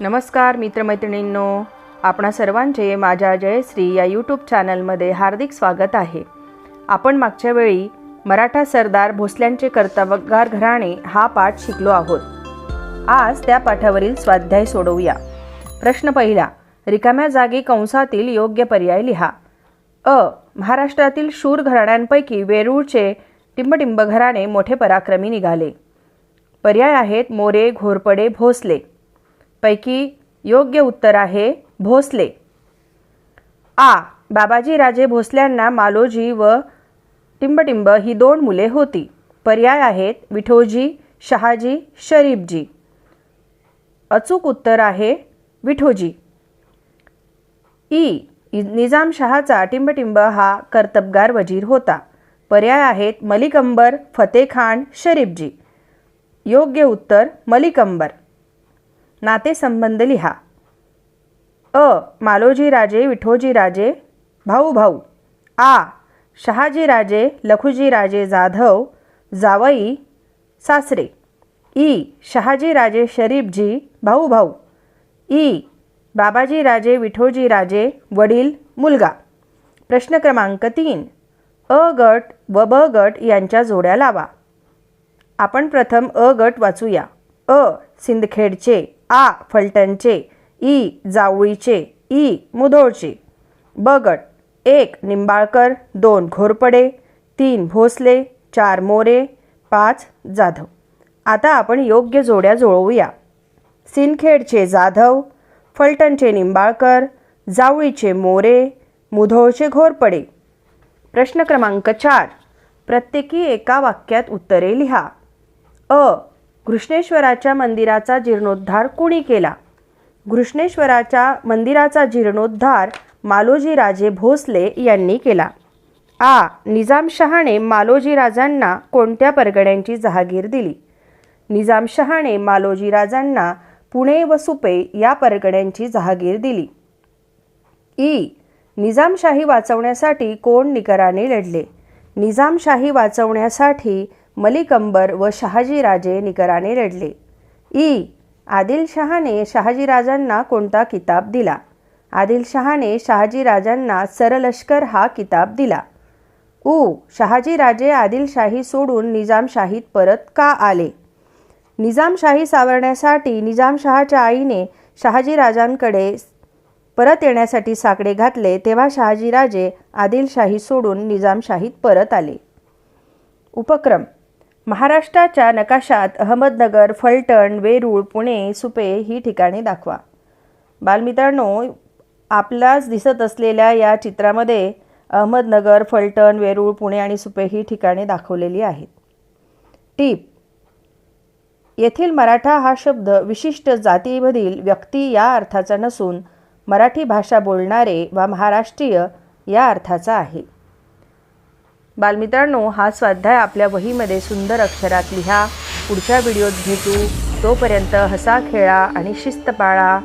नमस्कार मित्रमैत्रिणींनो. आपणा सर्वांचे माझ्या जयश्री या यूट्यूब चॅनलमध्ये हार्दिक स्वागत आहे. आपण मागच्या वेळी मराठा सरदार भोसल्यांचे कर्तव्यगार घराणे हा पाठ शिकलो आहोत. आज त्या पाठावरील स्वाध्याय सोडवूया. प्रश्न पहिला रिकाम्या जागी कंसातील योग्य पर्याय लिहा. अ महाराष्ट्रातील शूर घराण्यांपैकी वेरूळचे टिंबटिंब घराणे मोठे पराक्रमी निघाले. पर्याय आहेत मोरे घोरपडे भोसले. पैकी योग्य उत्तर आहे भोसले. आ. बाबाजी राजे भोसल्यांना मालोजी व टिंबटिंब ही दोन मुले होती. पर्याय आहेत विठोजी शहाजी शरीफजी. अचूक उत्तर आहे विठोजी. ई. निजामशहाचा टिंबटिंब हा कर्तबगार वजीर होता. पर्याय आहेत मलिकंबर फतेखान शरीफजी. योग्य उत्तर मलिकंबर. नातेसंबंध लिहा. अ. मालोजी राजे विठोजी राजे भाऊ भाऊ. आ. शहाजी राजे लखुजी राजे जाधव जावई सासरे. ई. शहाजी राजे शरीफजी भाऊ भाऊ. ई. बाबाजी राजे विठोजी राजे वडील मुलगा. प्रश्न क्रमांक तीन. अ गट व ब गट यांच्या जोड्या लावा. आपण प्रथम अ गट वाचूया. अ सिंदखेडचे आ फलटणचे ई जावळीचे ई मुधोळचे. बगट एक निंबाळकर दोन घोरपडे तीन भोसले चार मोरे पाच जाधव. आता आपण योग्य जोड्या जुळवूया. सिंदखेडचे जाधव फलटणचे निंबाळकर जावळीचे मोरे मुधोळचे घोरपडे. प्रश्न क्रमांक चार. प्रत्येकी एका वाक्यात उत्तरे लिहा. अ घृष्णेश्वराच्या मंदिराचा जीर्णोद्धार कुणी केला? घृष्णेश्वराच्या मंदिराचा जीर्णोद्धार मालोजीराजे भोसले यांनी केला. आ. निजामशहाने मालोजीराजांना कोणत्या परगण्यांची जहागीर दिली? निजामशहाने मालोजीराजांना पुणे व सुपे या परगण्यांची जहागीर दिली. ई. निजामशाही वाचवण्यासाठी कोण निकराने लढले? निजामशाही वाचवण्यासाठी मलिक अंबर व शहाजीराजे निकराने रडले. ई. आदिलशहाने शहाजीराजांना कोणता किताब दिला? आदिलशहाने शहाजीराजांना सरलष्कर हा किताब दिला. उ. शहाजीराजे आदिलशाही सोडून निजामशाहीत परत का आले? निजामशाही सावरण्यासाठी निजामशहाच्या आईने शहाजीराजांकडे परत येण्यासाठी साकडे घातले तेव्हा शहाजीराजे आदिलशाही सोडून निजामशाहीत परत आले. उपक्रम महाराष्ट्राच्या नकाशात अहमदनगर फलटण वेरूळ पुणे सुपे ही ठिकाणे दाखवा. बालमित्रांनो आपल्याच दिसत असलेल्या या चित्रामध्ये अहमदनगर फलटण वेरूळ पुणे आणि सुपे ही ठिकाणे दाखवलेली आहेत. टीप. येथील मराठा हा शब्द विशिष्ट जातीमधील व्यक्ती या अर्थाचा नसून मराठी भाषा बोलणारे वा महाराष्ट्रीय या अर्थाचा आहे. बालमित्रांनो हा स्वाध्याय आपल्या वहीमध्ये सुंदर अक्षरात लिहा. पुढच्या व्हिडिओत भेटू. तोपर्यंत हसा खेळा आणि शिस्त पाळा